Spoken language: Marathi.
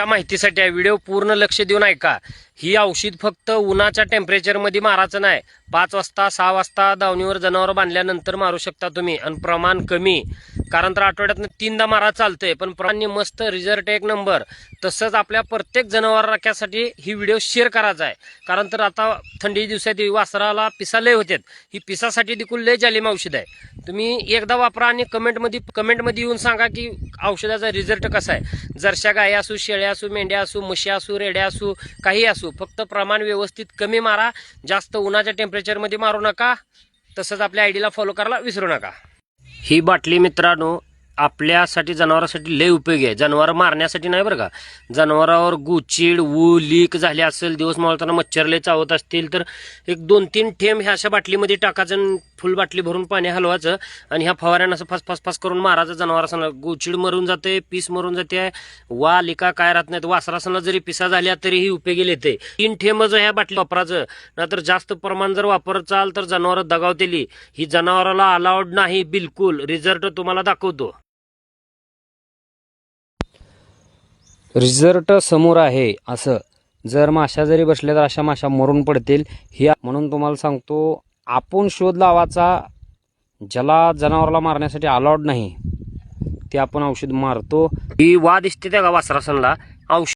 त्या माहितीसाठी आहे व्हिडिओ पूर्ण लक्ष देऊन ऐका. ही औषध फक्त उन्हाच्या टेम्परेचरमध्ये मारायचं नाही. पाच वाजता सहा वाजता दावणीवर जनावर बांधल्यानंतर मारू शकता तुम्ही. आणि प्रमाण कमी. कारण तर आठवड्यातनं तीनदा मारा चालतंय. पण प्रमाणे मस्त रिझल्ट एक नंबर. तसंच आपल्या प्रत्येक जनावर राख्यासाठी ही व्हिडिओ शेअर करायचा आहे. कारण तर आता थंडी दिवसात वासराला पिसा लय होतात ही पिसासाठी देखील लय जालिम औषध आहे. तुम्ही एकदा वापरा आणि कमेंटमध्ये कमेंटमध्ये येऊन सांगा की औषधाचा रिझल्ट कसा आहे. जरशा गाय असू शेळ्या असू मेंढ्या असू म्हशी असू रेड्या असू काही असू फक्त प्रमाण व्यवस्थित कमी मारा जास्त उन्हाच्या टेम्परेचरमध्ये मारू नका तसंच आपल्या आयडीला फॉलो करायला विसरू नका. ही बाटली मित्रांनो आपल्यासाठी जनावरांसाठी लय उपयोगी आहे. जनावर मारण्यासाठी नाही बरं का? जनावरावर गुचिड ऊ लीक झाले असेल दिवस मावळताना मच्छर लय चावत असतील तर एक दोन तीन ठेंब ह्या अशा बाटलीमध्ये टाकायचं आणि फुल बाटली भरून पाणी हलवायचं आणि ह्या फवाऱ्यानं असं फास फास फास करून मारायचं जनावरांना गुचिड मरून जाते पीस मरून जाते वा लिका काय राहत नाहीत वासरासना जरी पिसा झाल्या तरीही उपयोगी येते तीन थेंब जर ह्या बाटली वापरायचं नाहीतर जास्त प्रमाण जर वापरत चाल तर जनावरं दगावतेली. ही जनावराला अलाउड नाही बिलकुल. रिझल्ट तुम्हाला दाखवतो. रिझल्ट समोर आहे असं. जर माशा जरी बसल्या तर अशा माशा मरून पडतील. ही म्हणून तुम्हाला सांगतो आपण शोध लावाचा ज्याला जनावराला मारण्यासाठी अलाउड नाही ते आपण औषध मारतो. ही वा दिसते त्या का वासरासनला औषध